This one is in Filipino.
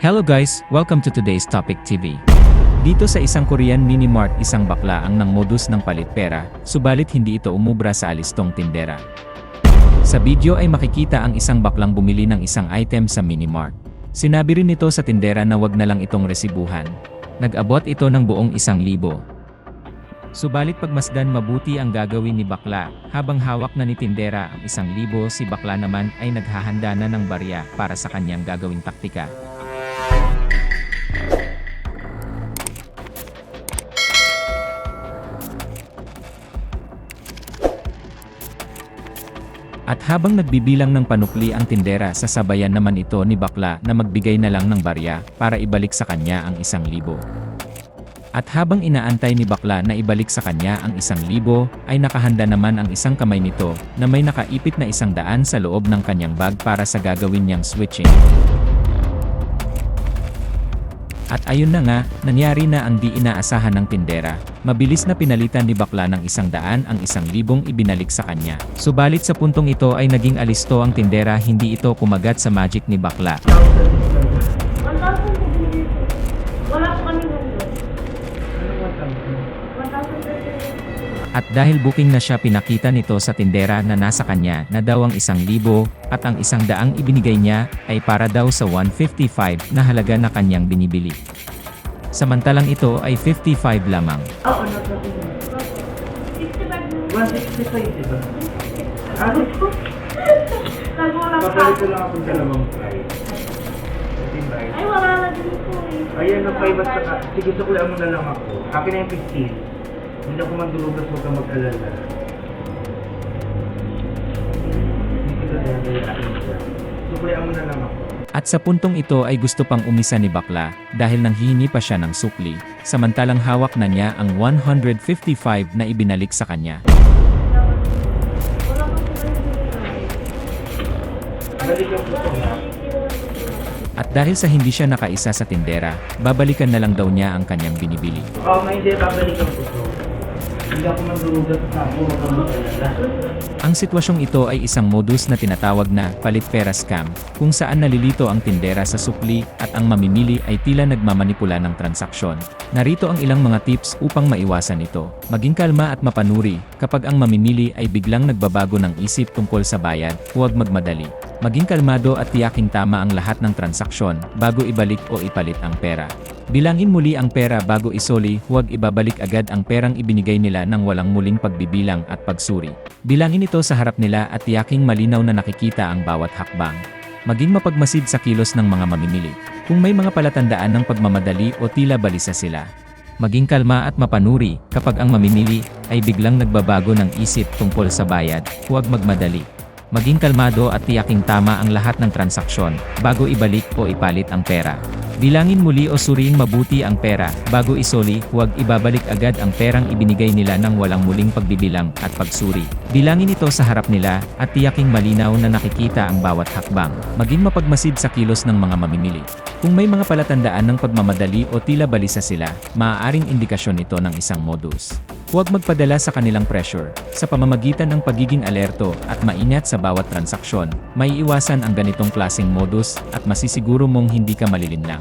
Hello guys, welcome to today's Topic TV. Dito sa isang Korean mini mart isang bakla ang nang modus ng palit pera, subalit hindi ito umubra sa alistong tindera. Sa video ay makikita ang isang baklang bumili ng isang item sa mini mart. Sinabi rin nito sa tindera na wag na lang itong resibuhan. Nag-abot ito ng buong isang libo. Subalit pagmasdan mabuti ang gagawin ni bakla, habang hawak na ni tindera ang isang libo si bakla naman ay naghahanda na ng barya para sa kanyang gagawing taktika. At habang nagbibilang ng panukli ang tindera, sasabayan naman ito ni bakla na magbigay na lang ng barya para ibalik sa kanya ang isang libo. At habang inaantay ni bakla na ibalik sa kanya ang isang libo, ay nakahanda naman ang isang kamay nito na may nakaipit na isang daan sa loob ng kanyang bag para sa gagawin niyang switching. At ayun na nga, nangyari na ang di inaasahan ng tindera. Mabilis na pinalitan ni bakla ng isang daan ang isang libong ibinalik sa kanya. Subalit sa puntong ito ay naging alisto ang tindera hindi ito kumagat sa magic ni bakla. 1,000 po binili ko. Wala po kami nandun. 1,000 po At dahil booking na siya pinakita nito sa tindera na nasa kanya na daw ang isang libo at ang isang daang ibinigay niya ay para daw sa 155 na halaga na kanyang binibili. Samantalang ito ay 55 lamang. Oo, to? 65 mo. 165, di ba? Ano? Nagulang ka. Papalit ko lang akong dalawang. Ay, wala na din po eh. Ayan, ang 5 at saka, sige, suklaan mo na lang ako. Akin na yung 15. Hindi ako mandulugas, huwag kang mag-alala. Ko na mo lang ako. At sa puntong ito ay gusto pang umisa ni Bakla dahil nanghihingi pa siya ng sukli, samantalang hawak na niya ang 155 na ibinalik sa kanya. At dahil sa hindi siya nakaisa sa tindera, babalikan na lang daw niya ang kanyang binibili. Oo, nga hindi, babalik yung puso. Hindi ako mandulugas na ako, huwag kang mag-alala. Ang sitwasyong ito ay isang modus na tinatawag na palit pera scam, kung saan nalilito ang tindera sa sukli at ang mamimili ay tila nagmamanipula ng transaksyon. Narito ang ilang mga tips upang maiwasan ito. Maging kalma at mapanuri, kapag ang mamimili ay biglang nagbabago ng isip tungkol sa bayad, huwag magmadali. Maging kalmado at tiyaking tama ang lahat ng transaksyon bago ibalik o ipalit ang pera. Bilangin muli ang pera bago isoli, huwag ibabalik agad ang perang ibinigay nila ng walang muling pagbibilang at pagsuri. Bilangin ito sa harap nila at tiyaking malinaw na nakikita ang bawat hakbang. Maging mapagmasid sa kilos ng mga mamimili. Kung may mga palatandaan ng pagmamadali o tila balisa sila. Maging kalma at mapanuri kapag ang mamimili ay biglang nagbabago ng isip tungkol sa bayad, huwag magmadali. Maging kalmado at tiyaking tama ang lahat ng transaksyon bago ibalik o ipalit ang pera. Bilangin muli o suriing mabuti ang pera bago isoli, huwag ibabalik agad ang perang ibinigay nila ng walang muling pagbibilang at pagsuri. Bilangin ito sa harap nila at tiyaking malinaw na nakikita ang bawat hakbang. Maging mapagmasid sa kilos ng mga mamimili. Kung may mga palatandaan ng pagmamadali o tila balisa sila, maaaring indikasyon ito ng isang modus. Huwag magpadala sa kanilang pressure. Sa pamamagitan ng pagiging alerto at maingat sa bawat transaksyon, may iwasan ang ganitong klaseng modus at masisiguro mong hindi ka malilinlang.